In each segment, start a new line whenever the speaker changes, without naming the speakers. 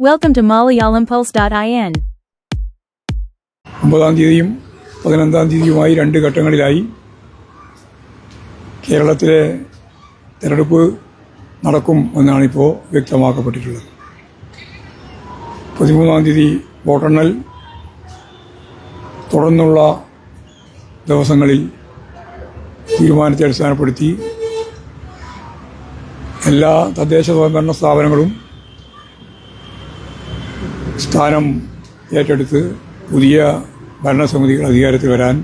Welcome to MalayalamPulse.in.
ഒമ്പതാം തീയതിയും പതിനൊന്നാം തീയതിയുമായി രണ്ട് ഘട്ടങ്ങളിലായി കേരളത്തിലെ തിരഞ്ഞെടുപ്പ് നടക്കും എന്നാണ് ഇപ്പോൾ വ്യക്തമാക്കപ്പെട്ടിട്ടുള്ളത് പതിമൂന്നാം തീയതി വോട്ടെണ്ണൽ തുടർന്നുള്ള ദിവസങ്ങളിൽ തീരുമാനത്തെ അടിസ്ഥാനപ്പെടുത്തി എല്ലാ തദ്ദേശ സ്വയംഭരണ സ്ഥാപനങ്ങളും സ്ഥാനം ഏറ്റെടുത്ത് പുതിയ ഭരണസമിതികൾ അധികാരത്തിൽ വരാൻ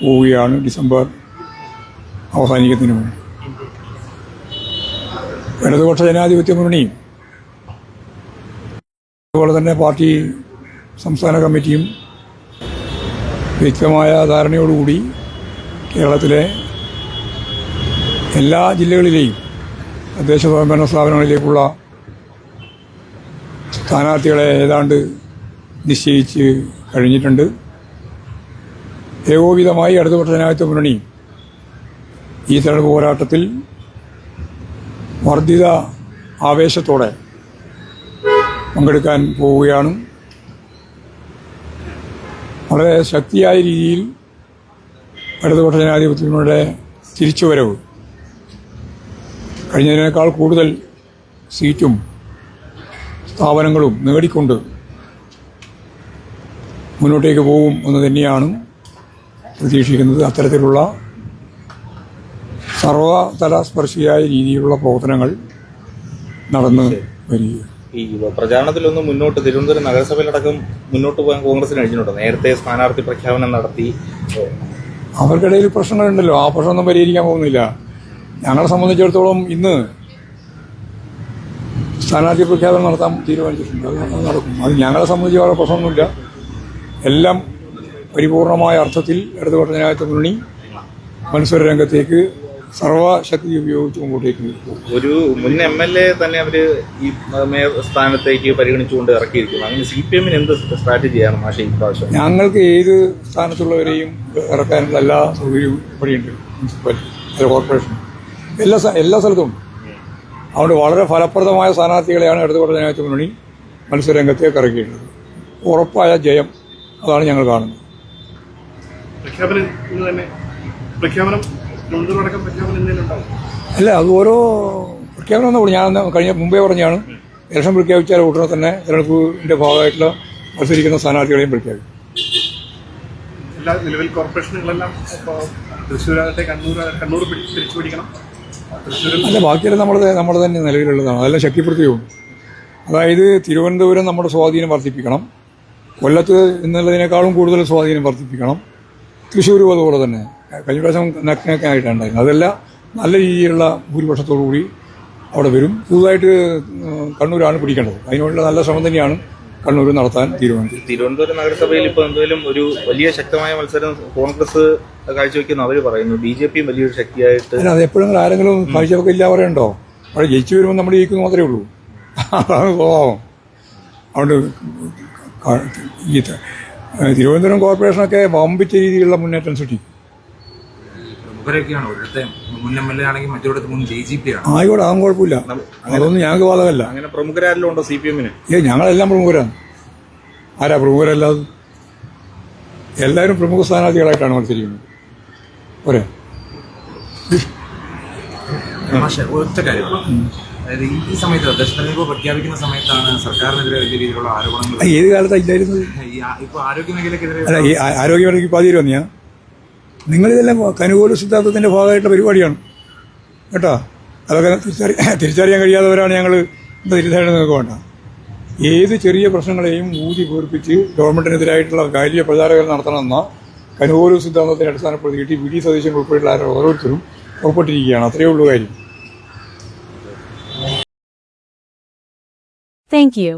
പോവുകയാണ് ഡിസംബർ അവസാനിക്കുന്നതിന് മുമ്പ്. ഇടതുപക്ഷ ജനാധിപത്യ മുന്നണിയും അതുപോലെ തന്നെ പാർട്ടി സംസ്ഥാന കമ്മിറ്റിയും വ്യക്തമായ ധാരണയോടുകൂടി കേരളത്തിലെ എല്ലാ ജില്ലകളിലെയും തദ്ദേശ സ്വയംഭരണ സ്ഥാപനങ്ങളിലേക്കുള്ള സ്ഥാനാർത്ഥികളെ ഏതാണ്ട് നിശ്ചയിച്ച് കഴിഞ്ഞിട്ടുണ്ട്. ഏകോപിതമായി ഇടതുപക്ഷ ജനാധിപത്യ മുന്നണി ഈ തെരഞ്ഞെടുപ്പ് പോരാട്ടത്തിൽ വർദ്ധിത ആവേശത്തോടെ പങ്കെടുക്കാൻ പോവുകയാണ്. വളരെ ശക്തിയായ രീതിയിൽ ഇടതുപക്ഷ ജനാധിപത്യങ്ങളുടെ തിരിച്ചുവരവ് കഴിഞ്ഞതിനേക്കാൾ കൂടുതൽ സീറ്റും സ്ഥാപനങ്ങളും നേടിക്കൊണ്ട് മുന്നോട്ടേക്ക് പോകും എന്ന് തന്നെയാണ് പ്രതീക്ഷിക്കുന്നത്. അത്തരത്തിലുള്ള സർവതല സ്പർശിയായ രീതിയിലുള്ള പ്രവർത്തനങ്ങൾ നടന്ന് വരിക
ഈ പ്രചാരണത്തിലൊന്നും മുന്നോട്ട് തിരുവനന്തപുരം നഗരസഭയിലടക്കം മുന്നോട്ട് പോകാൻ കോൺഗ്രസിന് കഴിഞ്ഞിട്ടുണ്ട്? നേരത്തെ സ്ഥാനാർത്ഥി പ്രഖ്യാപനം നടത്തി.
അവർക്കിടയിൽ പ്രശ്നങ്ങളുണ്ടല്ലോ. ആ പ്രശ്നമൊന്നും പരിഹരിക്കാൻ പോകുന്നില്ല. ഞങ്ങളെ സംബന്ധിച്ചിടത്തോളം ഇന്ന് സ്ഥാനാർത്ഥി പ്രഖ്യാപനം നടത്താൻ തീരുമാനിച്ചിട്ടുണ്ട്. അത് നടക്കും. അത് ഞങ്ങളെ സംബന്ധിച്ച് വേറെ പ്രശ്നമൊന്നുമില്ല. എല്ലാം പരിപൂർണമായ അർത്ഥത്തിൽ ഇടതുപക്ഷ ജനാധിപത്യ മുന്നണി മത്സര രംഗത്തേക്ക് സർവശക്തി ഉപയോഗിച്ച് മുമ്പോട്ടേക്ക്
ഒരു മുൻ എം എൽ എ തന്നെ അവർ ഈ മേയർ സ്ഥാനത്തേക്ക് പരിഗണിച്ചുകൊണ്ട് ഇറക്കിയിരിക്കുന്നു. അങ്ങനെ സി പി എമ്മിന് എന്ത് സ്ട്രാറ്റജിയാണ് മാഷെ ഇപ്രാവശ്യം
ഞങ്ങൾക്ക് ഏത് സ്ഥാനത്തുള്ളവരെയും ഇറക്കാനുള്ള എല്ലാ സൗകര്യവും ഇവിടെയുണ്ട്. മുനിസിപ്പാലിറ്റി കോർപ്പറേഷൻ എല്ലാ എല്ലാ സ്ഥലത്തും ഉണ്ട്. അതുകൊണ്ട് വളരെ ഫലപ്രദമായ സ്ഥാനാർത്ഥികളെയാണ് ഇടതുപക്ഷ ജനാധിപത്യ മുന്നണി മത്സരരംഗത്തേക്ക് ഇറക്കിയിട്ടുള്ളത് ഉറപ്പായ ജയം അതാണ് ഞങ്ങൾ കാണുന്നത്. അല്ല അത് ഓരോ പ്രഖ്യാപനം ഒന്നും ഞാൻ കഴിഞ്ഞ മുമ്പേ പറഞ്ഞാണ് ഇലക്ഷൻ പ്രഖ്യാപിച്ചാൽ ഉടനെ തന്നെ തെരഞ്ഞെടുപ്പിന്റെ ഭാഗമായിട്ടുള്ള മത്സരിക്കുന്ന സ്ഥാനാർത്ഥികളെയും പ്രഖ്യാപിക്കും.
എല്ലാ നിലവിൽ കോർപ്പറേഷനുകളെല്ലാം തൃശ്ശൂരാകട്ടെ കണ്ണൂർ കണ്ണൂർ പിടി- തിരിച്ചു പിടിക്കണം തൃശ്ശൂരിൽ
അല്ല ബാക്കിയെല്ലാം നമ്മൾ നമ്മൾ തന്നെ നിലവിലുള്ളതാണ്. അതെല്ലാം ശക്തിപ്പെടുത്തുകയും അതായത് തിരുവനന്തപുരം നമ്മുടെ സ്വാധീനം വർദ്ധിപ്പിക്കണം. കൊല്ലത്ത് എന്നുള്ളതിനേക്കാളും കൂടുതൽ സ്വാധീനം വർദ്ധിപ്പിക്കണം. തൃശ്ശൂരും അതുപോലെ തന്നെ. കഴിഞ്ഞ പ്രാവശ്യം നഗ്നൊക്കെ ആയിട്ടുണ്ടായിരുന്നു. അതെല്ലാം നല്ല രീതിയിലുള്ള ഭൂരിപക്ഷത്തോടു കൂടി അവിടെ വരും. പുതുതായിട്ട് കണ്ണൂരാണ് പിടിക്കേണ്ടത്. അതിനുള്ള നല്ല ശ്രമം തന്നെയാണ് കണ്ണൂർ നടത്താൻ തീരുമാനിച്ചു.
തിരുവനന്തപുരം നഗരസഭയിൽ ഇപ്പോൾ എന്തെങ്കിലും ഒരു വലിയ ശക്തമായ മത്സരം കോൺഗ്രസ് കാഴ്ചവെക്കുന്ന അവർ പറയുന്നു. ബി ജെ പിയും വലിയൊരു ശക്തിയായിട്ട്
അത് എപ്പോഴെങ്കിലും ആരെങ്കിലും കാഴ്ചവെക്കുക ഇല്ല പറയുന്നുണ്ടോ അവിടെ ജയിച്ചു വരുമ്പോൾ നമ്മൾ ജയിക്കുന്നു മാത്രമേ ഉള്ളൂ. അതാണ് സ്വഭാവം. അതുകൊണ്ട് ഈ തിരുവനന്തപുരം കോർപ്പറേഷനൊക്കെ വമ്പിച്ച രീതിയിലുള്ള മുന്നേറ്റം സൃഷ്ടിക്കും.
പ്രമുഖരൊക്കെയാണ് ഒരിടത്തെ മുൻ എം എൽ എ ആണെങ്കിൽ മറ്റൊരിടത്ത് മുൻ ഡി ജി പി ആണ്
ആയിക്കോട്ടെ അതും കുഴപ്പമില്ല. അതൊന്നും ഞങ്ങൾക്ക് ബാധകമല്ല.
അങ്ങനെ പ്രമുഖരാരെല്ലാം ഉണ്ടോ സി പി എമ്മിന്
ഏ ഞങ്ങളെല്ലാം പ്രമുഖരാണ്. ആരാ പ്രമുഖരല്ലാതെ എല്ലാവരും പ്രമുഖ സ്ഥാനാർത്ഥികളായിട്ടാണ് മത്സരിക്കുന്നത്. പോരെ.
ഒറ്റ കാര്യം. അതായത് ഈ- സമയത്ത് തെരഞ്ഞെടുപ്പ് പ്രഖ്യാപിക്കുന്ന സമയത്താണ് സർക്കാരിനെതിരെ വലിയ രീതിയിലുള്ള ആരോപണങ്ങൾ
ഏത് കാലത്താണ് ഇല്ലായിരുന്നത്?
ഇപ്പൊ ആരോഗ്യ മേഖലക്കെതിരെ
അല്ല മേഖലയ്ക്ക് പാതിരി വന്നിയാ നിങ്ങളിതെല്ലാം കനുകൂല സിദ്ധാന്തത്തിന്റെ ഭാഗമായിട്ടുള്ള പരിപാടിയാണ്. കേട്ടോ? അതൊക്കെ തിരിച്ചറി തിരിച്ചറിയാൻ കഴിയാത്തവരാണ് ഞങ്ങൾ നിങ്ങൾക്ക് വേണ്ട. ഏത് ചെറിയ പ്രശ്നങ്ങളെയും ഊതി പൂർപ്പിച്ച് ഗവൺമെന്റിനെതിരായിട്ടുള്ള വലിയ പ്രചാരകർ നടത്തണമെന്ന കനുകൂല സിദ്ധാന്തത്തിന്റെ അടിസ്ഥാനപ്പെടുത്തിയിട്ട് വി ഡി സതീശൻ ഉൾപ്പെടെയുള്ള ഓരോരുത്തരും പുറപ്പെട്ടിരിക്കുകയാണ്. അത്രയേ ഉള്ളൂ കാര്യം.
Thank you.